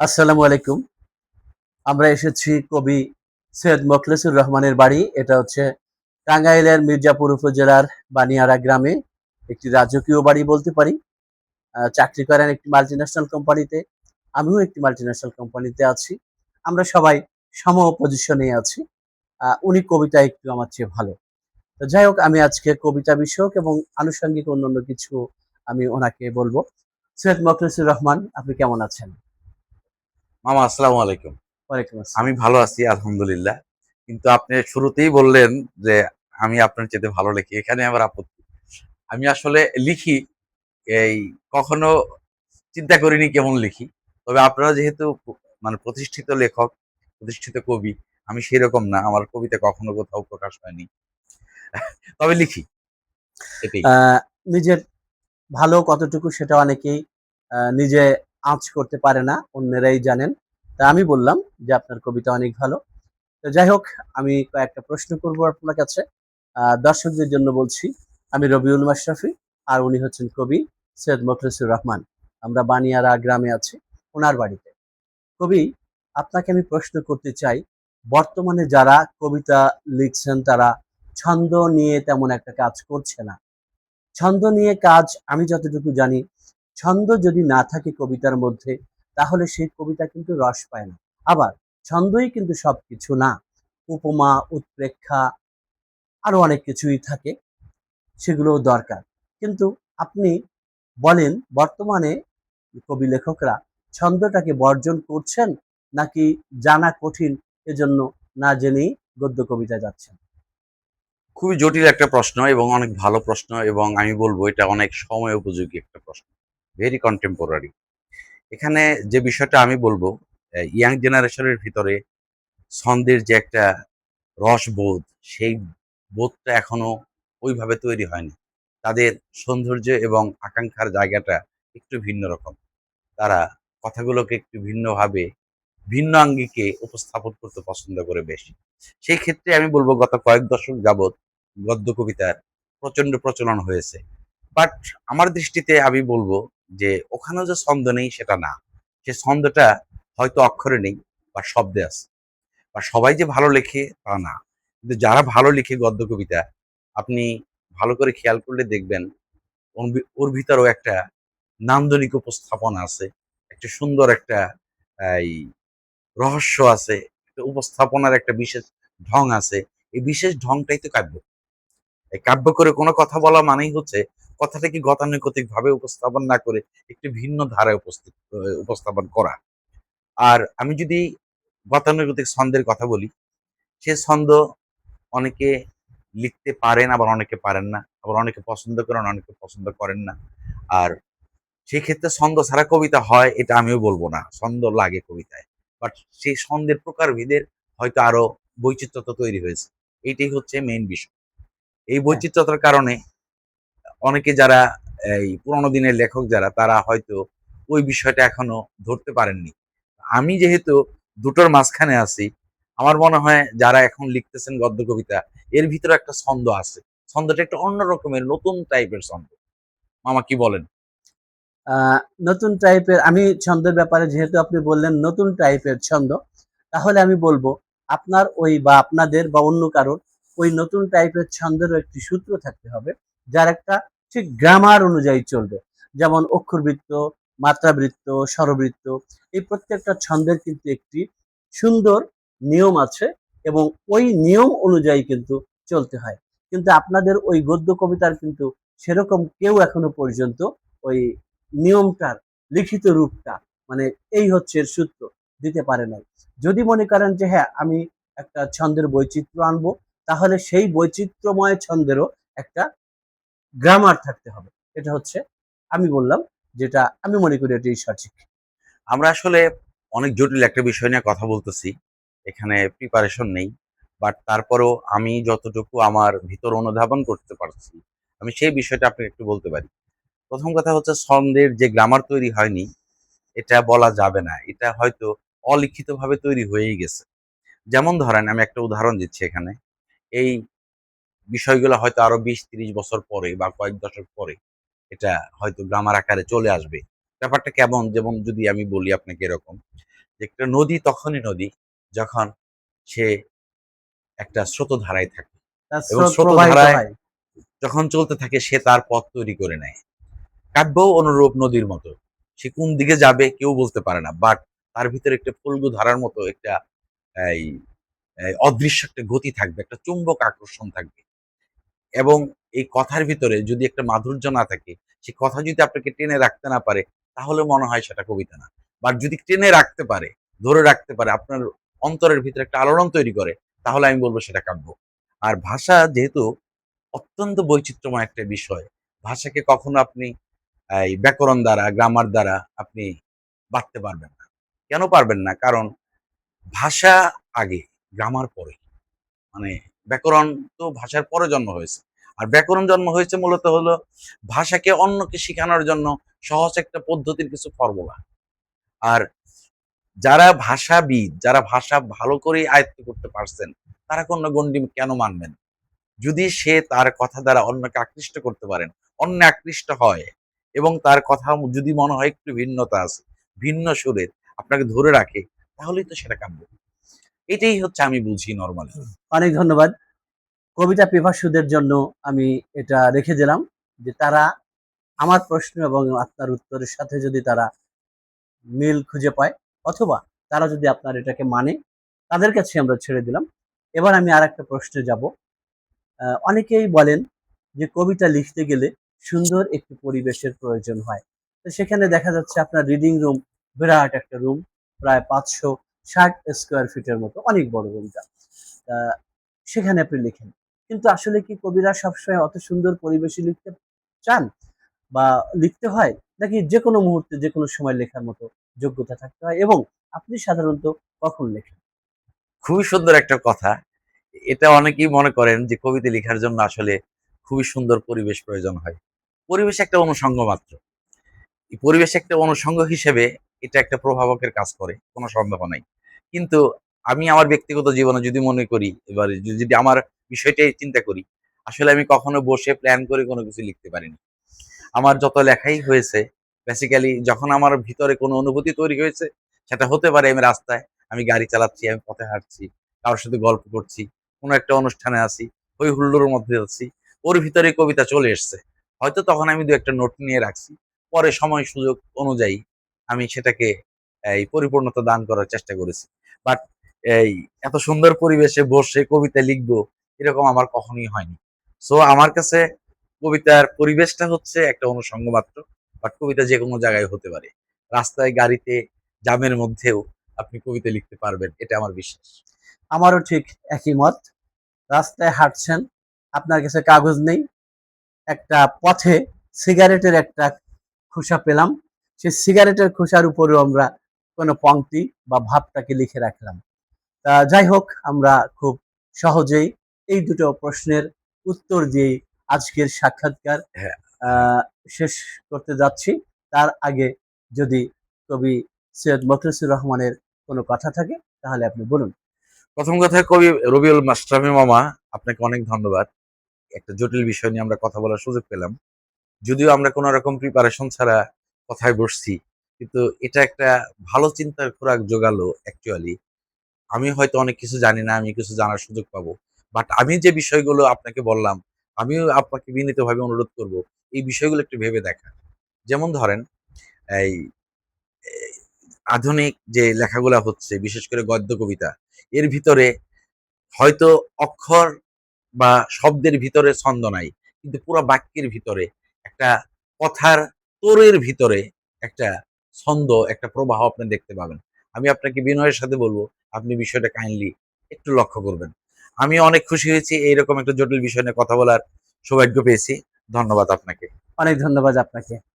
আসসালামু আলাইকুম। আমরা এসেছি কবি সৈয়দ মখলেসুর রহমানের বাড়ি। এটা হচ্ছে টাঙ্গাইলের মির্জাপুর উপজেলার বানিয়ারা গ্রামে একটি রাজকীয় বাড়ি বলতে পারি। চাকরি করেন একটি মাল্টিন্যাশনাল কোম্পানিতে আমিও একটি মাল্টিন্যাশনাল কোম্পানিতে আছি। আমরা সবাই সম পজিশনে আছি। উনি কবিতা একটু আমার চেয়ে ভালো। তো যাই হোক, আমি আজকে কবিতা বিষয়ক এবং আনুষঙ্গিক অন্যান্য কিছু আমি ওনাকে বলব। সৈয়দ মখলেসুর রহমান, আপনি কেমন আছেন? মামা আসসালামু আলাইকুম। ওয়ালাইকুম আসসালাম। আমি ভালো আছি আলহামদুলিল্লাহ। কিন্তু আপনি শুরুতেই বললেন যে আমি আপনার চেয়ে ভালো লিখি এখানে আমার আপত্তি। আমি আসলে লিখি এই কখনো চিন্তা করিনি কেমন লিখি। তবে আপনারা যেহেতু মানে প্রতিষ্ঠিত লেখক প্রতিষ্ঠিত কবি আমি সেই রকম না আমার কবিতা কখনো কোথাও প্রকাশ হয়নি। তবে লিখি। আহ, নিজের ভালো কতটুকু সেটা অনেকেই নিজে আঁচ করতে পারে না, অন্যরাই জানেন। তা আমি বললাম যে আপনার কবিতা অনেক ভালো। তো যাই হোক, আমি কয়েকটা প্রশ্ন করব আপনার কাছে। দর্শকদের জন্য বলছি, আমি রবিউল মাশরাফি আর উনি হচ্ছেন কবি সৈয়দ মোখলেসুর রহমান। আমরা বানিয়ারা গ্রামে আছি, ওনার বাড়িতে। কবি, আপনাকে আমি প্রশ্ন করতে চাই, বর্তমানে যারা কবিতা লিখছেন তারা ছন্দ নিয়ে তেমন একটা কাজ করছে না। ছন্দ নিয়ে কাজ আমি যতটুকু জানি ছন্দ যদি না থাকে কবিতার মধ্যে, তাহলে সেই কবিতা কিন্তু রস পায় না। আবার ছন্দই কিন্তু সব কিছু না। উপমা, উৎপ্রেক্ষা আরও অনেক কিছুই থাকে, সেগুলোও দরকার। কিন্তু আপনি বলেন, বর্তমানে কবি লেখকরা ছন্দটাকে বর্জন করছেন নাকি জানা কঠিন এজন্য না জেনেই গদ্য কবিতা যাচ্ছেন? খুবই জটিল একটা প্রশ্ন এবং অনেক ভালো প্রশ্ন এবং আমি বলব এটা অনেক সময় উপযোগী একটা প্রশ্ন। ভেরি কন্টেম্পোরারি এখানে যে বিষয়টা আমি বলব ইয়াং জেনারেশনের ভিতরে ছন্দের যে একটা রসবোধ, সেই বোধটা এখনও ওইভাবে তৈরি হয়নি। তাদের সৌন্দর্য এবং আকাঙ্ক্ষার জায়গাটা একটু ভিন্ন রকম। তারা কথাগুলোকে একটু ভিন্নভাবে, ভিন্ন আঙ্গিকে উপস্থাপন করতে পছন্দ করে বেশি। সেই ক্ষেত্রে আমি বলব, গত কয়েক দশক যাবৎ গদ্য কবিতার প্রচণ্ড প্রচলন হয়েছে। বাট আমার দৃষ্টিতে আমি বলব যে ওখানেও যে ছন্দ নেই, সেটা না। সে ছন্দটা হয়তো অক্ষরে নেই বা শব্দে আছে। বা সবাই যে ভালো লেখে তা না। কিন্তু যারা ভালো লিখে গদ্য, কবিতা, আপনি ভালো করে খেয়াল করলে দেখবেন ওর ভিতরেও একটা নান্দনিক উপস্থাপনা আছে, একটা সুন্দর একটা, এই, রহস্য আছে, একটা উপস্থাপনার একটা বিশেষ ঢং আছে। এই বিশেষ ঢংটাই তো কাব্য। এই কাব্য করে কোনো কথা বলা মানেই হচ্ছে কথাটাকে গতানুগতিক ভাবে উপস্থাপন না করে একটু ভিন্ন ধারায় উপস্থিত উপস্থাপন করা? আর আমি যদি গতানুগতিক ছন্দের কথা বলি সে ছন্দ অনেকে লিখতে পারেন আবার অনেকে পারেন না। আবার অনেকে পছন্দ করেন অনেকে পছন্দ করেন না। আর সেই ক্ষেত্রে ছন্দ ছাড়া কবিতা হয় এটা আমিও বলব না। ছন্দ লাগে কবিতায়। বাট সেই ছন্দের প্রকারভেদের হয়তো আরও বৈচিত্র্যতা তৈরি হয়েছে। এইটাই হচ্ছে মেইন বিষয়। এই বৈচিত্র্যতার কারণে অনেকে যারা, এই পুরোনো দিনের লেখক যারা, তারা হয়তো ওই বিষয়টা এখনও ধরতে পারেননি। আমি যেহেতু দুটোর মাঝখানে আছি, আমার মনে হয় যারা এখন লিখতেছেন গদ্য কবিতা এর ভিতরে একটা ছন্দ আছে। ছন্দটা একটা অন্য রকমের, নতুন টাইপের ছন্দ। মামা কি বলেন? নতুন টাইপের, আমি ছন্দের ব্যাপারে যেহেতু আপনি বললেন নতুন টাইপের ছন্দ, তাহলে আমি বলব, আপনার ওই বা আপনাদের বা অন্য কারোর ওই নতুন টাইপের ছন্দেরও একটি সূত্র থাকতে হবে। যার একটা ঠিক গ্রামার অনুযায়ী চলবে। যেমন অক্ষরবৃত্ত, মাত্রাবৃত্ত, স্বরবৃত্ত, এই প্রত্যেকটা ছন্দের কিন্তু একটি সুন্দর নিয়ম আছে এবং ওই নিয়ম অনুযায়ী কিন্তু চলতে হয়। কিন্তু আপনাদের ওই গদ্য কবিতার কিন্তু সেরকম কেউ এখনও পর্যন্ত ওই নিয়মটার লিখিত রূপটা মানে এই হচ্ছে এর সূত্র, দিতে পারে নাই। যদি মনে করেন যে হ্যাঁ আমি একটা ছন্দের বৈচিত্র্য আনব, তাহলে সেই বৈচিত্র্যময় ছন্দেরও একটা গ্রামার থাকতে হবে। এটা হচ্ছে আমি বললাম, যেটা আমি মনে করি এটাই সঠিক। আমরা আসলে অনেক জটিল একটা বিষয় নিয়ে কথা বলতেছি, এখানে প্রিপারেশন নেই বাট তারপরেও আমি যতটুকু আমার ভিতর অনুধাবন করতে পারছি, আমি সেই বিষয়টা আপনাকে একটু বলতে পারি। প্রথম কথা হচ্ছে ছন্দের যে গ্রামার তৈরি হয়নি, এটা বলা যাবে না, এটা হয়তো অলিখিতভাবে তৈরি হয়েই গেছে। যেমন ধরেন, আমি একটা উদাহরণ দিচ্ছি এখানে। এই বিষয়গুলো হয়তো আরও বিশ তিরিশ বছর পরে বা কয়েক দশক পরে এটা হয়তো গ্রামার আকারে চলে আসবে। ব্যাপারটা কেমন? যেমন যদি আমি বলি আপনাকে এরকম যে একটা নদী তখনই নদী যখন সে একটা স্রোতধারায় থাকে। এবং স্রোত ধারায়- হয়। যখন চলতে থাকে সে তার পথ তৈরি করে নেয়। কাব্য অনুরূপ নদীর মতো। সে কোন দিকে যাবে কেউ বলতে পারে না। বাট তার ভিতরে একটা ফলগু ধারার মতো একটা এই অদৃশ্য একটা গতি থাকবে একটা চুম্বক আকর্ষণ থাকবে। এবং এই কথার ভিতরে যদি একটা মাধুর্য না থাকে, সে কথা যদি আপনাকে টেনে রাখতে না পারে, তাহলে মনে হয় সেটা কবিতা না। বা যদি টেনে রাখতে পারে, ধরে রাখতে পারে, আপনার অন্তরের ভিতরে একটা আলোড়ন তৈরি করে, তাহলে আমি বলব সেটা কাব্য। আর ভাষা যেহেতু অত্যন্ত বৈচিত্র্যময় একটা বিষয়, ভাষাকে কখনো আপনি, এই ব্যাকরণ দ্বারা গ্রামার দ্বারা আপনি বাঁধতে পারবেন না। কেন পারবেন না? কারণ ভাষা আগে গ্রামার পরে। মানে ব্যাকরণ তো ভাষার পরে জন্ম হয়েছে। আর ব্যাকরণ জন্ম হয়েছে মূলত হলো ভাষাকে অন্যকে শেখানোর জন্য সহজ একটা পদ্ধতির কিছু ফর্মুলা আর যারা ভাষাবিদ, যারা ভাষা ভালো করে আয়ত্ত করতে পারছেন, তারা কোন গণ্ডি কেন মানবেন? যদি সে তার কথা দ্বারা অন্যকে আকৃষ্ট করতে পারেন, অন্য আকৃষ্ট হয় এবং তার কথা যদি মনে হয় একটু ভিন্নতা আছে, ভিন্ন সুরের আপনাকে ধরে রাখে, তাহলেই তো সেটা কাম্য। এটাই হচ্ছে আমি বুঝি নর্মালি অনেক ধন্যবাদ। কবিতা পিপাসুদের জন্য আমি এটা রেখে দিলাম যে তারা আমার প্রশ্ন এবং আপনার উত্তরের সাথে যদি তারা মিল খুঁজে পায় অথবা তারা যদি আপনার এটাকে মানে তাদের কাছে আমরা ছেড়ে দিলাম। এবার আমি আর একটা প্রশ্নে যাব। অনেকেই বলেন যে কবিতা লিখতে গেলে সুন্দর একটি পরিবেশের প্রয়োজন হয়। তো সেখানে দেখা যাচ্ছে আপনার রিডিং রুম বিরাট একটা রুম প্রায় পাঁচশো ষাট স্কোয়ার ফিটের মতো, অনেক বড় রুমটা। সেখানে আপনি লিখেন। কিন্তু আসলে কি কবিরা সবসময় অত সুন্দর পরিবেশে লিখতে চান? বা লিখতে হয়? নাকি যে কোনো মুহূর্তে যে কোনো সময় লেখার মতো যোগ্যতা থাকতে হয়? এবং আপনি সাধারণত কখন লেখেন? খুবই সুন্দর একটা কথা। এটা অনেকেই মনে করেন যে কবিতা লেখার জন্য আসলে খুবই সুন্দর পরিবেশ প্রয়োজন হয়। পরিবেশ একটা অনুষঙ্গ মাত্র। পরিবেশ একটা অনুষঙ্গ হিসেবে এটা একটা প্রভাবকের কাজ করে, কোনো সন্দেহ নাই। কিন্তু আমি আমার ব্যক্তিগত জীবনে যদি মনে করি, এবারে যদি আমার বিষয়টাই চিন্তা করি, আসলে আমি কখনো বসে প্ল্যান করে কোনো কিছু লিখতে পারিনি। আমার যত লেখাই হয়েছে বেসিক্যালি যখন আমার ভিতরে কোনো অনুভূতি তৈরি হয়েছে, সেটা হতে পারে আমি রাস্তায়, আমি গাড়ি চালাচ্ছি, আমি পথে হাঁটছি, কারোর সাথে গল্প করছি, কোনো একটা অনুষ্ঠানে আছি, ওই হুল্লোড়ের মধ্যে আছি, ওর ভিতরে কবিতা চলে এসছে। হয়তো তখন আমি দু একটা নোট নিয়ে রাখছি, পরে সময় সুযোগ অনুযায়ী আমি সেটাকে এই পরিপূর্ণতা দান করার চেষ্টা করেছি। বাট এই এত সুন্দর পরিবেশে বসে কবিতা লিখব এরকম আমার কখনোই হয়নি। সো আমার কাছে কবিতার পরিবেশটা হচ্ছে একটা অনুষঙ্গ মাত্র বাট কবিতা যে কোনো জায়গায় হতে পারে। রাস্তায়, গাড়িতে, জামের মধ্যেও আপনি কবিতা লিখতে পারবেন, এটা আমার বিশ্বাস। আমারও ঠিক একই মত। রাস্তায় হাঁটছেন, আপনার কাছে কাগজ নেই, একটা পথে সিগারেটের একটা খোসা পেলাম। সেই সিগারেটের খোসার উপরেও আমরা কোনো পংক্তি বা ভাবটাকে লিখে রাখলাম। তা যাই হোক আমরা খুব সহজেই এই দুটো প্রশ্নের উত্তর দিয়ে আজকের সাক্ষাৎকার হ্যাঁ। শেষ করতে যাচ্ছি। তার আগে যদি কবি সৈয়দ মখলিসুর রহমানের কোনো কথা থাকে তাহলে আপনি বলুন। প্রথম কথা কবি রবিউল মাস্টামি মামা আপনাকে অনেক ধন্যবাদ। একটা জটিল বিষয় নিয়ে আমরা কথা বলার সুযোগ পেলাম। যদিও আমরা কোনো রকম প্রিপারেশন ছাড়া কথায় বসছি। কিন্তু এটা একটা ভালো চিন্তার খোরাক জোগালো অ্যাকচুয়ালি আমি হয়তো অনেক কিছু জানি না, আমি কিছু জানার সুযোগ পাবো। বাট আমি যে বিষয়গুলো আপনাকে বললাম, আমিও আপনাকে বিনীতভাবে অনুরোধ করব, এই বিষয়গুলো একটু ভেবে দেখা। যেমন ধরেন, এই আধুনিক যে লেখাগুলা হচ্ছে, বিশেষ করে গদ্য, কবিতা, এর ভিতরে হয়তো অক্ষর বা শব্দের ভিতরে ছন্দ নাই, কিন্তু পুরো বাক্যের ভিতরে একটা কথার তোরের ভিতরে একটা ছন্দ, একটা প্রবাহ আপনি দেখতে পাবেন। আমি আপনাকে বিনয়ের সাথে বলব, আপনি বিষয়টা কাইন্ডলি একটু লক্ষ্য করবেন। আমি অনেক খুশি হয়েছি, এইরকম একটা জটিল বিষয় নিয়ে কথা বলার সৌভাগ্য পেয়েছি। ধন্যবাদ আপনাকে। অনেক ধন্যবাদ আপনাকে।